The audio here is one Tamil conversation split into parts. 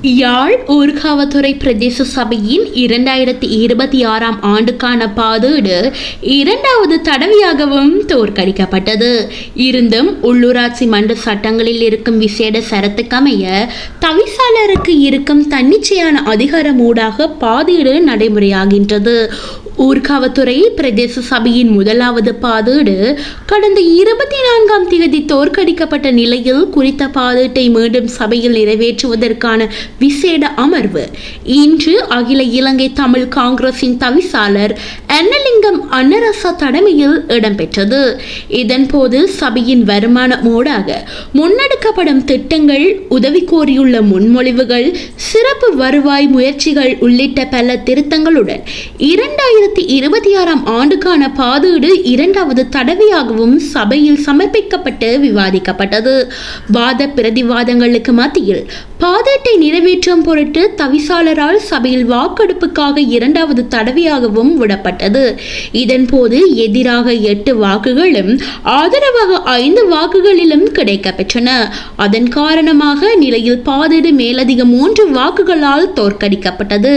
யாழ் ஊர்காவத்துறை பிரதேச சபையின் இரண்டாயிரத்தி இருபத்தி ஆறாம் ஆண்டுக்கான பாதீடு இரண்டாவது தடவையாகவும் தோற்கடிக்கப்பட்டது. இருந்தும் உள்ளூராட்சி மன்ற சட்டங்களில் இருக்கும் விசேட சரத்துக்கமைய தவிசாளருக்கு இருக்கும் தன்னிச்சையான அதிகாரம் ஊடாக பாதீடு நடைமுறையாகின்றது. ஊர்காவத்துறை பிரதேச சபையின் முதலாவது பாதீடு கடந்த இருபத்தி நான்காம் தேதி தோற்கடிக்கப்பட்ட நிலையில் குறித்த பாதீட்டை மீண்டும் சபையில் நிறைவேற்றுவதற்கான விசேட அமர்வு. இன்று அகில இலங்கை தமிழ் காங்கிரசின் தவிசாளர் அன்னலிங்கம் அன்னரசா தலைமையில் இடம்பெற்றது. இதன்போது சபையின் வருமான மூடாக முன்னெடுக்கப்படும் திட்டங்கள் உதவி கோரியுள்ள முன்மொழிவுகள் சிறப்பு வருவாய் முயற்சிகள் உள்ளிட்ட பல திருத்தங்களுடன் இரண்டாயிரம் இரண்டாயிரத்தி இருபத்தி ஆறாம் ஆண்டுக்கான பாதீடு இரண்டாவது தடவையாகவும் சபையில் சமர்ப்பிக்கப்பட்டு விவாதிக்கப்பட்டது. வாத பிரதிவாதங்களுக்கு மத்தியில் பாதீட்டை நிறைவேற்றும் பொருட்டு தவிசாளரால் சபையில் வாக்கெடுப்புக்காக இரண்டாவது தடவையாகவும் விடப்பட்டது. இதன்போது எதிராக எட்டு வாக்குகளும் ஆதரவாக ஐந்து வாக்குகளிலும் கிடைக்கப்பெற்றன. அதன் காரணமாக நிலையில் பாதீடு மேலதிக மூன்று வாக்குகளால் தோற்கடிக்கப்பட்டது.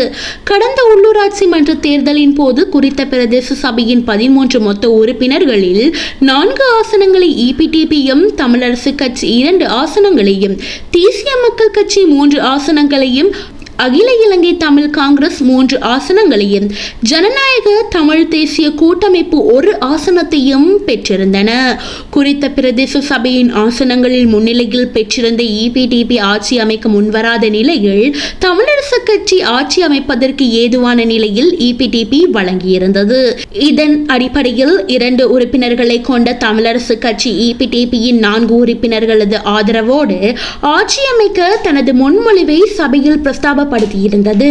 கடந்த உள்ளூராட்சி மன்ற தேர்தலின் போது குறித்த பிரதேச சபையின் பதிமூன்று மொத்த உறுப்பினர்களில் நான்கு ஆசனங்களை இபிடிபியும் தமிழரசு கட்சி இரண்டு ஆசனங்களையும் தேசிய மக்கள் கட்சி மூன்று ஆசனங்களையும் அகில இலங்கை தமிழ் காங்கிரஸ் மூன்று ஆசனங்களையும் ஜனநாயக தமிழ் தேசிய கூட்டமைப்பு ஒரு ஆசனத்தையும் பெற்றிருந்தன. குறித்த பிரதேச சபையின் ஆசனங்களில் முன்னிலையில் பெற்றிருந்த இபிடிபி ஆட்சி அமைக்க முன்வராத நிலையில் தமிழரசு கட்சி ஆட்சி அமைப்பதற்கு ஏதுவான நிலையில் இபிடிபி வழங்கியிருந்தது. இதன் அடிப்படையில் இரண்டு உறுப்பினர்களை கொண்ட தமிழரசு கட்சி இபிடிபியின் நான்கு உறுப்பினர்களது ஆதரவோடு ஆட்சி அமைக்க தனது முன்மொழிவை சபையில் பிரஸ்தாப பிரஸ்தாபப்படுத்தியிருந்தது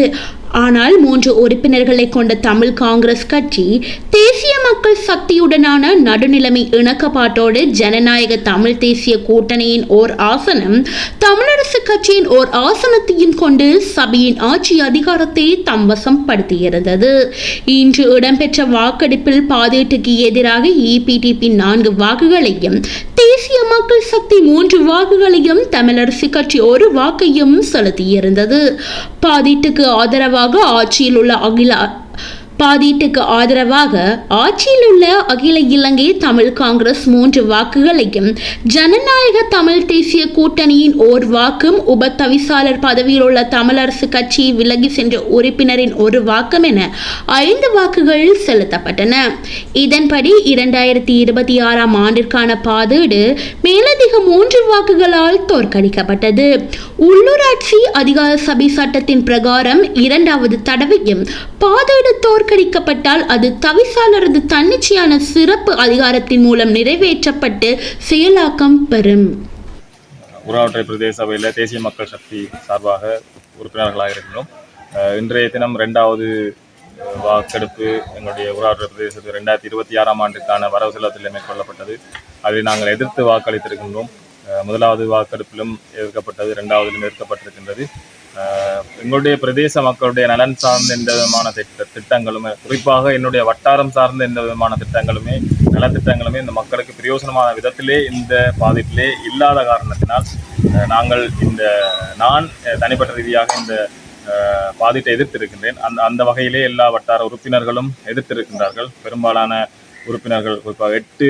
ஆனால் மூன்று உறுப்பினர்களை கொண்ட தமிழ் காங்கிரஸ் கட்சி தேசிய மக்கள் சக்தியுடனான நடுநிலைமை இணக்கப்பாட்டோடு ஜனநாயக தமிழ் தேசிய கூட்டணியின் ஓர் ஆசனம் தமிழரசு கட்சியின் ஓர் ஆசனத்தையும் கொண்டு சபையின் ஆட்சி அதிகாரத்தை தம் வசம் படுத்தியிருந்தது இன்று இடம்பெற்ற வாக்கெடுப்பில் பாதீட்டுக்கு எதிராக இபிடிபி நான்கு வாக்குகளையும் தேசிய மக்கள் சக்தி மூன்று வாக்குகளையும் தமிழரசு கட்சி ஒரு வாக்கையும் செலுத்தியிருந்தது. பாதிட்டுக்கு ஆதரவாக ஆட்சியில் உள்ள அகில பாதீட்டுக்கு ஆதரவாக ஆட்சியில் உள்ள அகில இலங்கை தமிழ் காங்கிரஸ் மூன்று வாக்குகளையும் ஜனநாயக தமிழ் தேசிய கூட்டணியின் ஓர் வாக்கும் உப தவிசாளர் பதவியில் உள்ள தமிழரசு கட்சி விலகி சென்ற உறுப்பினரின் ஒரு வாக்கம் என ஐந்து வாக்குகள் செலுத்தப்பட்டன. இதன்படி இரண்டாயிரத்தி இருபத்தி ஆறாம் ஆண்டிற்கான பாதீடு மேலதிக மூன்று வாக்குகளால் தோற்கடிக்கப்பட்டது. உள்ளூராட்சி அதிகார சபை சட்டத்தின் பிரகாரம் இரண்டாவது தடவையும் பாதையிட தோற்கடிக்கப்பட்டால் அது தவிசாளரது தன்னிச்சையான சிறப்பு அதிகாரத்தின் மூலம் நிறைவேற்றப்பட்டு செயலாக்கம் பெறும். ஊராட்சி பிரதேச சபையில் தேசிய மக்கள் சக்தி சார்பாக உறுப்பினர்களாக இருக்கிறோம் இன்றைய தினம் ரெண்டாவது வாக்கெடுப்பு எங்களுடைய ஊராட்சி பிரதேசத்தில் ரெண்டாயிரத்தி இருபத்தி ஆறாம் ஆண்டுக்கான வரவு செலவத்தில் மேற்கொள்ளப்பட்டது. அதை நாங்கள் எதிர்த்து வாக்களித்திருக்கின்றோம். முதலாவது வாக்கெடுப்பிலும் எதிர்க்கப்பட்டது ரெண்டாவதிலும் எதிர்க்கப்பட்டிருக்கின்றது எங்களுடைய பிரதேச மக்களுடைய நலன் சார்ந்த எந்த விதமான திட்ட திட்டங்களுமே குறிப்பாக என்னுடைய வட்டாரம் சார்ந்த எந்த விதமான திட்டங்களுமே நலத்திட்டங்களுமே இந்த மக்களுக்கு பிரயோசனமான விதத்திலே இந்த பாதிப்பிலே இல்லாத காரணத்தினால் நாங்கள் இந்த நான் தனிப்பட்ட ரீதியாக இந்த அஹ், பாதிட்டை எதிர்த்திருக்கின்றேன். அந்த அந்த வகையிலே எல்லா வட்டார உறுப்பினர்களும் எதிர்த்திருக்கின்றார்கள். பெரும்பாலான உறுப்பினர்கள் குறிப்பாக எட்டு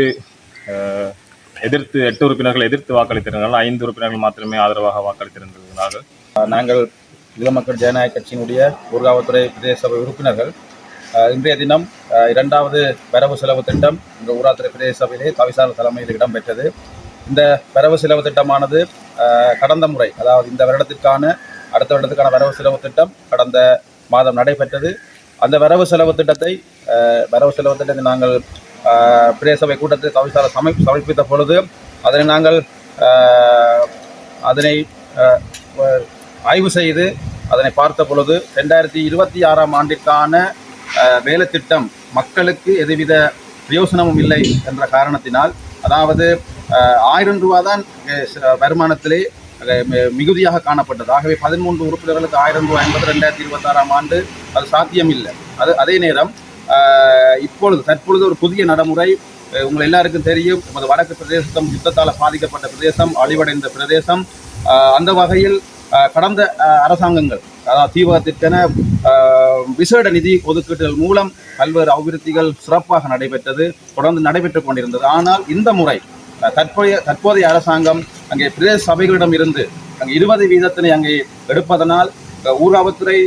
எதிர்த்து எட்டு உறுப்பினர்கள் எதிர்த்து வாக்களித்திருந்தார்கள். ஐந்து உறுப்பினர்கள் மாத்திரமே ஆதரவாக வாக்களித்திருந்திருக்கிறார்கள் நாங்கள் ஈழ மக்கள் ஜனநாயக கட்சியினுடைய ஊர்காவத்துறை பிரதேச சபை உறுப்பினர்கள். இன்றைய தினம் இரண்டாவது வரவு செலவு திட்டம் இந்த ஊராத்துறை பிரதேச சபையிலே தவிசாளர் தலைமையில் இடம்பெற்றது. இந்த வரவு செலவு திட்டமானது கடந்த முறை அதாவது இந்த வருடத்திற்கான அடுத்த வருடத்துக்கான வரவு செலவு திட்டம் கடந்த மாதம் நடைபெற்றது. அந்த வரவு செலவு திட்டத்தை வரவு செலவு திட்டத்தை நாங்கள் பிரதேச சபை கூட்டத்தில் தவிசாளர் சமை சமர்ப்பித்த பொழுது அதனை நாங்கள் அதனை ஆய்வு செய்து அதனை பார்த்த பொழுது ரெண்டாயிரத்தி இருபத்தி ஆறாம் ஆண்டிற்கான வேலைத்திட்டம் மக்களுக்கு எதுவித பிரயோசனமும் இல்லை என்ற காரணத்தினால் அதாவது ஆயிரம் ரூபா தான் வருமானத்திலே மிகுதியாக காணப்பட்டது. ஆகவே பதிமூன்று உறுப்பினர்களுக்கு ஆயிரம் ரூபாய் என்பது ரெண்டாயிரத்தி இருபத்தாறாம் ஆண்டு அது சாத்தியம் இல்லை அது அதே நேரம் இப்பொழுது தற்பொழுது ஒரு புதிய நடைமுறை உங்கள் எல்லாருக்கும் தெரியும். நமது வடக்கு பிரதேசம் யுத்தத்தால் பாதிக்கப்பட்ட பிரதேசம் அழிவடைந்த பிரதேசம் அந்த வகையில் கடந்த அரசாங்கங்கள் அதாவது தீபகத்திற்கென விசேட நிதி ஒதுக்கீடுகள் மூலம் பல்வேறு அபிவிருத்திகள் சிறப்பாக நடைபெற்றது தொடர்ந்து நடைபெற்றுக் கொண்டிருந்தது. ஆனால் இந்த முறை தற்போதைய தற்போதைய அரசாங்கம் அங்கே பிரதேச சபைகளிடம் இருந்து அங்கே இருபது வீதத்தினை அங்கே எடுப்பதனால் ஊராவத்துறை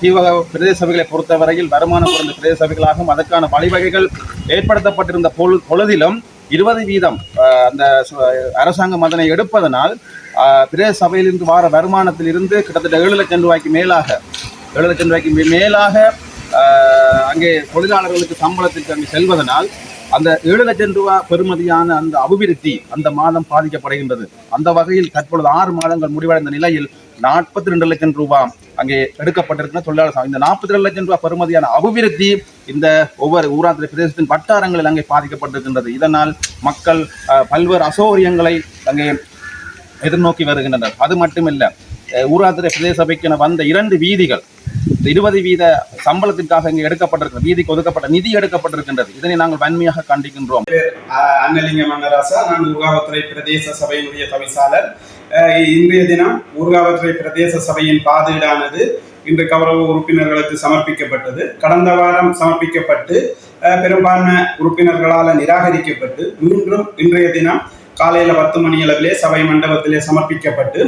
தீவக பிரதேச சபைகளை பொறுத்தவரையில் வருமானம் குறைந்த பிரதேச சபைகளாகவும் அதற்கான வழிவகைகள் ஏற்படுத்தப்பட்டிருந்த பொழுதிலும் இருபது வீதம் அந்த சு- அரசாங்கம் அதனை எடுப்பதனால் பிரதேச சபையிலிருந்து வார வருமானத்திலிருந்து கிட்டத்தட்ட ஏழு லட்சம் ரூபாய்க்கு மேலாக ஏழு லட்சம் ரூபாய்க்கு மேலாக அங்கே தொழிலாளர்களுக்கு சம்பளத்திற்கு அங்கே செல்வதனால் அந்த ஏழு லட்சம் ரூபாய் பெறுமதியான அந்த அபிவிருத்தி அந்த மாதம் பாதிக்கப்படுகின்றது. அந்த வகையில் தற்பொழுது ஆறு மாதங்கள் முடிவடைந்த நிலையில் நாற்பத்தி ரெண்டு லட்சம் ரூபாய் அங்கே எடுக்கப்பட்டிருக்கிற தொழிலாளர் இந்த நாற்பத்தி ரெண்டு லட்சம் ரூபாய் பெறுமதியான அபிவிருத்தி இந்த ஒவ்வொரு ஊராந்திர பிரதேசத்தின் வட்டாரங்களில் அங்கே பாதிக்கப்பட்டிருக்கின்றது. இதனால் மக்கள் அஹ், பல்வேறு அசௌகரியங்களை அங்கே எதிர்நோக்கி வருகின்றனர். அது மட்டுமில்ல ஊராந்திர பிரதேச சபைக்கென வந்த இரண்டு வீதிகள் இந்த இருபது வீத சம்பளத்திற்காக இங்கே எடுக்கப்பட்டிருக்கிற வீதிக்கு ஒதுக்கப்பட்ட நிதி எடுக்கப்பட்டிருக்கின்றது. இதனை நாங்கள் வன்மையாக கண்டிக்கின்றோம். அன்னலிங்க மன்னராசா நான் ஊர்காவத்துறை பிரதேச சபையினுடைய தவிசாளர். இன்றைய தினம் ஊர்காவத்துறை பிரதேச சபையின் பாதீடானது இன்று கௌரவ உறுப்பினர்களுக்கு சமர்ப்பிக்கப்பட்டது. கடந்த வாரம் சமர்ப்பிக்கப்பட்டு பெரும்பான்மை உறுப்பினர்களால் நிராகரிக்கப்பட்டு மீண்டும் இன்றைய தினம் காலையில பத்து மணி அளவிலே சபை மண்டபத்திலே சமர்ப்பிக்கப்பட்டு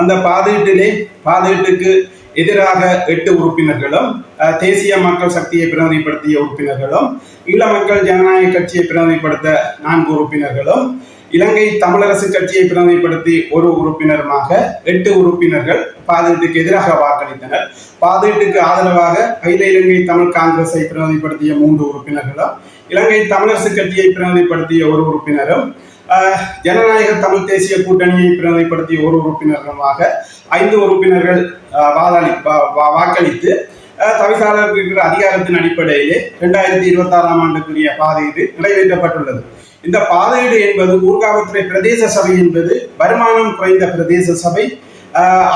அந்த பாதீட்டிலே பாதீட்டுக்கு எதிராக எட்டு உறுப்பினர்களும் தேசிய மக்கள் சக்தியை பிரதிநிதிப்படுத்திய உறுப்பினர்களும் ஈழ மக்கள் ஜனநாயக கட்சியை பிரதிநிதிப்படுத்த நான்கு உறுப்பினர்களும் இலங்கை தமிழரசு கட்சியை பிரதிநிதிப்படுத்தி ஒரு உறுப்பினருமாக எட்டு உறுப்பினர்கள் பாதீட்டுக்கு எதிராக வாக்களித்தனர். பாதீட்டுக்கு ஆதரவாக அகில இலங்கை தமிழ் காங்கிரஸை பிரதிநிதிப்படுத்திய மூன்று உறுப்பினர்களும் இலங்கை தமிழரசு கட்சியை பிரதிநிதிப்படுத்திய ஒரு உறுப்பினரும் ஜனநாயக தமிழ் தேசிய கூட்டணியை பிரதிநிதிப்படுத்திய ஒரு உறுப்பினருமாக ஐந்து உறுப்பினர்கள் வாதாளி வா- வா- வாக்களித்து அஹ், தவிசாளருக்கு இருக்கிற அதிகாரத்தின் அடிப்படையிலே இரண்டாயிரத்தி இருபத்தி ஆறாம் ஆண்டுக்குரிய பாதையீடு நிறைவேற்றப்பட்டுள்ளது. இந்த பாதையீடு என்பது ஊர்காவத்துறை பிரதேச சபை என்பது வருமானம் குறைந்த பிரதேச சபை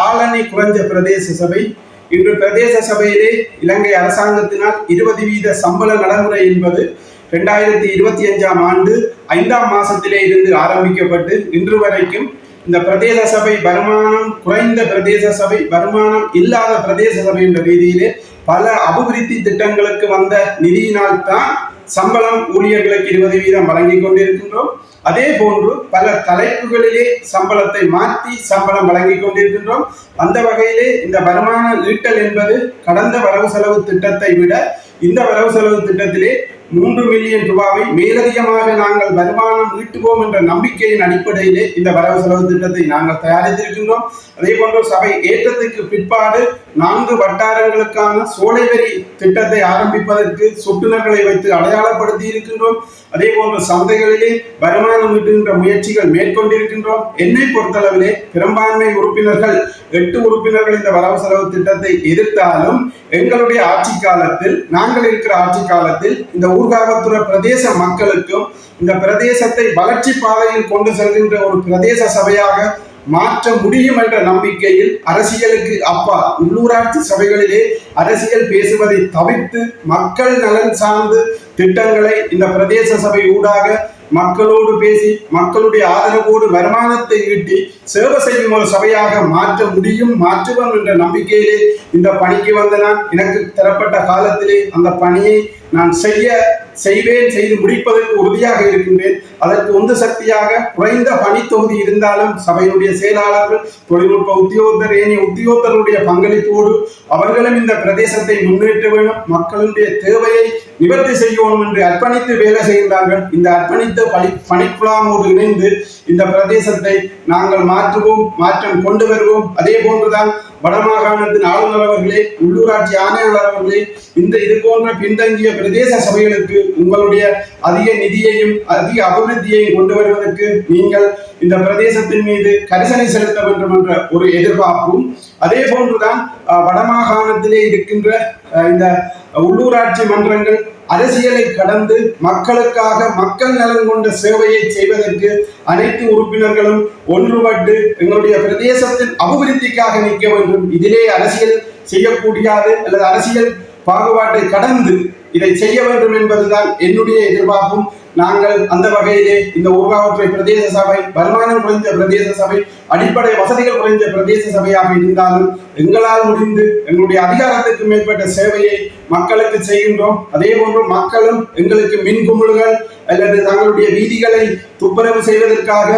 ஆளணி குறைந்த பிரதேச சபை. இன்று பிரதேச சபையிலே இலங்கை அரசாங்கத்தினால் இருபது வீத சம்பள நடைமுறை என்பது ரெண்டாயிரத்தி இருபத்தி அஞ்சாம் ஆண்டு ஐந்தாம் மாசத்திலே இருந்து ஆரம்பிக்கப்பட்டு இன்று வரைக்கும் இந்த பிரதேச சபை வருமானம் குறைந்த பிரதேச சபை வருமானம் இல்லாத பிரதேச சபை என்ற ரீதியிலே பல அபிவிருத்தி திட்டங்களுக்கு வந்த நிதியினால் தான் சம்பளம் ஊழியர்களுக்கு இருபது வீதம் வழங்கிக் கொண்டிருக்கின்றோம். அதே போன்று பல தலைப்புகளிலே சம்பளத்தை மாற்றி சம்பளம் வழங்கிக் கொண்டிருக்கின்றோம். அந்த வகையிலே இந்த வருமான ஈட்டல் என்பது கடந்த வரவு செலவு திட்டத்தை விட இந்த வரவு செலவு திட்டத்திலே மூன்று மில்லியன் ரூபாவை மேலதிகமாக நாங்கள் வருமானம் ஈட்டுவோம் என்ற நம்பிக்கையின் அடிப்படையிலே இந்த வரவு செலவு திட்டத்தை நாங்கள் தயாரித்திருக்கின்றோம். அதே போன்று சபை ஏற்றத்துக்கு பிற்பாடு நான்கு வட்டாரங்களுக்கான சோலை வரி திட்டத்தை ஆரம்பிப்பதற்கு சொட்டுநர்களை வைத்து அடையாளப்படுத்தி இருக்கின்றோம். அதே போன்ற சந்தைகளிலே வருமானம் ஈட்டுகின்ற முயற்சிகள் மேற்கொண்டிருக்கின்றோம். என்னை பொறுத்தளவிலே பெரும்பான்மை உறுப்பினர்கள் எட்டு உறுப்பினர்கள் இந்த வரவு செலவு திட்டத்தை எதிர்த்தாலும் எங்களுடைய ஆட்சி காலத்தில் நாங்கள் இருக்கிற ஆட்சி காலத்தில் இந்த ஊர்காவத்துறை பிரதேச மக்களுக்கும் இந்த பிரதேசத்தை வளர்ச்சி பாதையில் கொண்டு செல்கின்ற ஒரு பிரதேச சபையாக மாற்ற முடியும் என்ற நம்பிக்கையில் அரசியலுக்கு அப்பா உள்ளூராட்சி சபைகளிலே அரசியல் பேசுவதை தவிர்த்து மக்கள் நலன் சார்ந்து திட்டங்களை இந்த பிரதேச சபை ஊடாக மக்களோடு பேசி மக்களுடைய ஆதரவோடு வருமானத்தை ஈட்டி சேவை செய்யும் ஒரு சபையாக மாற்ற முடியும் மாற்றுவோம் என்ற நம்பிக்கையிலே இந்த பணிக்கு வந்த நான் எனக்கு தரப்பட்ட காலத்திலே அந்த பணியை நான் செய்ய செய்வேன் செய்து முடிப்பதற்கு உறுதியாக இருக்கின்றேன். அதற்கு உந்து சக்தியாக குறைந்த பணி தொகுதி இருந்தாலும் சபையினுடைய செயலாளர்கள் தொழில்நுட்ப உத்தியோகத்தர் ஏனைய உத்தியோகத்தருடைய பங்களிப்போடு அவர்களும் இந்த பிரதேசத்தை முன்னேற்ற வேண்டும். மக்களுடைய தேவையை நிவர்த்தி செய்யணும் என்று அர்ப்பணித்து வேலை செய்கின்றார்கள். இந்த அர்ப்பணித்த பணி பணிக்குழாமோடு இணைந்து இந்த பிரதேசத்தை நாங்கள் மாற்றுவோம் மாற்றம் கொண்டு வருவோம். அதே போன்றுதான் வடமாகாணத்தின் ஆளுநர் அவர்களே உள்ளூராட்சி ஆணையாளர் அவர்களே இந்த இது போன்ற பின்தங்கிய பிரதேச சபைகளுக்கு உங்களுடைய அதிக நிதியையும் அதிக அபிவிருத்தியையும் கொண்டு வருவதற்கு நீங்கள் இந்த பிரதேசத்தின் மீது கரிசனை செலுத்த வேண்டும் என்ற ஒரு எதிர்பார்ப்பும் அதே போன்றுதான் அஹ், வடமாகாணத்திலே இருக்கின்ற அஹ், இந்த உள்ளூராட்சி மன்றங்கள் அரசியலை கடந்து மக்களுக்காக மக்கள் நலன் கொண்ட சேவையை செய்வதற்கு அனைத்து உறுப்பினர்களும் ஒன்றுபட்டு எங்களுடைய பிரதேசத்தின் அபிவிருத்திக்காக நிற்க வேண்டும். இதிலே அரசியல் செய்யக்கூடியாது அல்லது அரசியல் பாகுபாட்டை கடந்து இதை செய்ய வேண்டும் என்பதுதான் என்னுடைய எதிர்பார்ப்பும். நாங்கள் அந்த வகையிலே இந்த ஊர்காவற்றை பிரதேச சபை வருமானம் குறைந்த பிரதேச சபை அடிப்படை வசதிகள் குறைந்த பிரதேச சபையாக இருந்தாலும் எங்களால் முடிந்து எங்களுடைய அதிகாரத்துக்கு மேற்பட்ட சேவையை மக்களுக்கு செய்கின்றோம். அதே போன்று மக்களும் எங்களுக்கு மின் குமிழ்கள் அல்லது தங்களுடைய வீதிகளை துப்புரவு செய்வதற்காக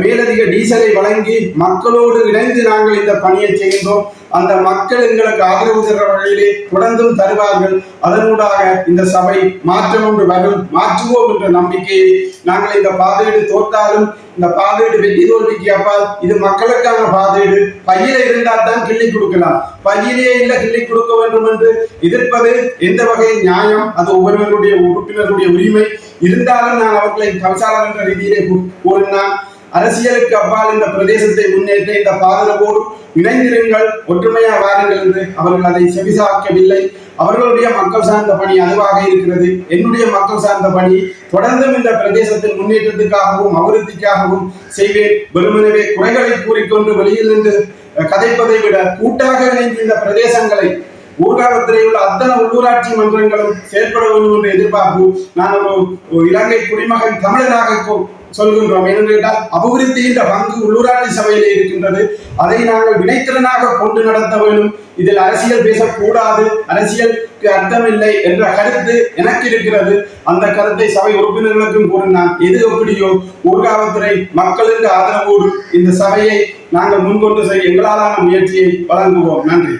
மேலதிக டீசலை வழங்கி மக்களோடு இணைந்து நாங்கள் இந்த பணியை செய்கின்றோம். அந்த மக்கள் எங்களுக்கு ஆதரவு தர வகையிலே தொடர்ந்தும் தருவார்கள். அதனூடாக இந்த சபை மாற்றம் ஒன்று வரும் மாற்றுவோம் என்ற நம்பிக்கையை நாங்கள் இந்த பாதையீடு தோற்றாலும் இந்த பாதையீடு வெற்றி தோல்விக்கு அப்பால் இது மக்களுக்கான பாதையீடு பையில இருந்தால் தான் கிள்ளி கொடுக்கலாம். பையிலேயே இல்லை கிள்ளி கொடுக்க வேண்டும் என்று எதிர்ப்பது எந்த வகையில் நியாயம்? அது ஒவ்வொருவருடைய உறுப்பினருடைய உரிமை. இருந்தாலும் நான் அவர்களை தவிசாளர் என்ற ரீதியிலே கூறினான். அரசியலுக்கு அப்பால் இந்த பிரதேசத்தை முன்னேற்ற இந்த பாதரவோடு இணைந்திருங்கள் ஒற்றுமையா வாருங்கள் என்று அவர்கள் அதை செவிசாக்கவில்லை. அவர்களுடைய மக்கள் சார்ந்த பணி அதுவாக இருக்கிறது. என்னுடைய மக்கள் சார்ந்த பணி தொடர்ந்தும் இந்த பிரதேசத்தின் முன்னேற்றத்துக்காகவும் அபிவிருத்திக்காகவும் செய்வேன். வெறுமனவே குறைகளை கூறிக்கொண்டு வெளியில் நின்று கதைப்பதை விட கூட்டாக இணைந்து இந்த பிரதேசங்களை ஊர்காவத்திலே உள்ள அத்தனை உள்ளூராட்சி மன்றங்களும் செயல்பட வேண்டும் என்ற எதிர்பார்ப்பு நான் ஒரு இலங்கை குடிமகன் தமிழனாக கொ- சொல்கின்றோம். ஏனென்றால் அபிவிருத்தியின் பங்கு உள்ளூராட்சி சபையிலே இருக்கின்றது. அதை நாங்கள் வினைத்திறனாக கொண்டு நடத்த வேண்டும். இதில் அரசியல் பேசக்கூடாது. அரசியலுக்கு அர்த்தமில்லை என்ற கருத்து எனக்கு இருக்கிறது. அந்த கருத்தை சபை உறுப்பினர்களுக்கும் கூறினான் எது எப்படியோ ஊர்காவத்துறை மக்களுக்கு ஆதரவோடு இந்த சபையை நாங்கள் முன்கொண்டு செய்ய எங்களாலான முயற்சியை வழங்குவோம். நன்றி.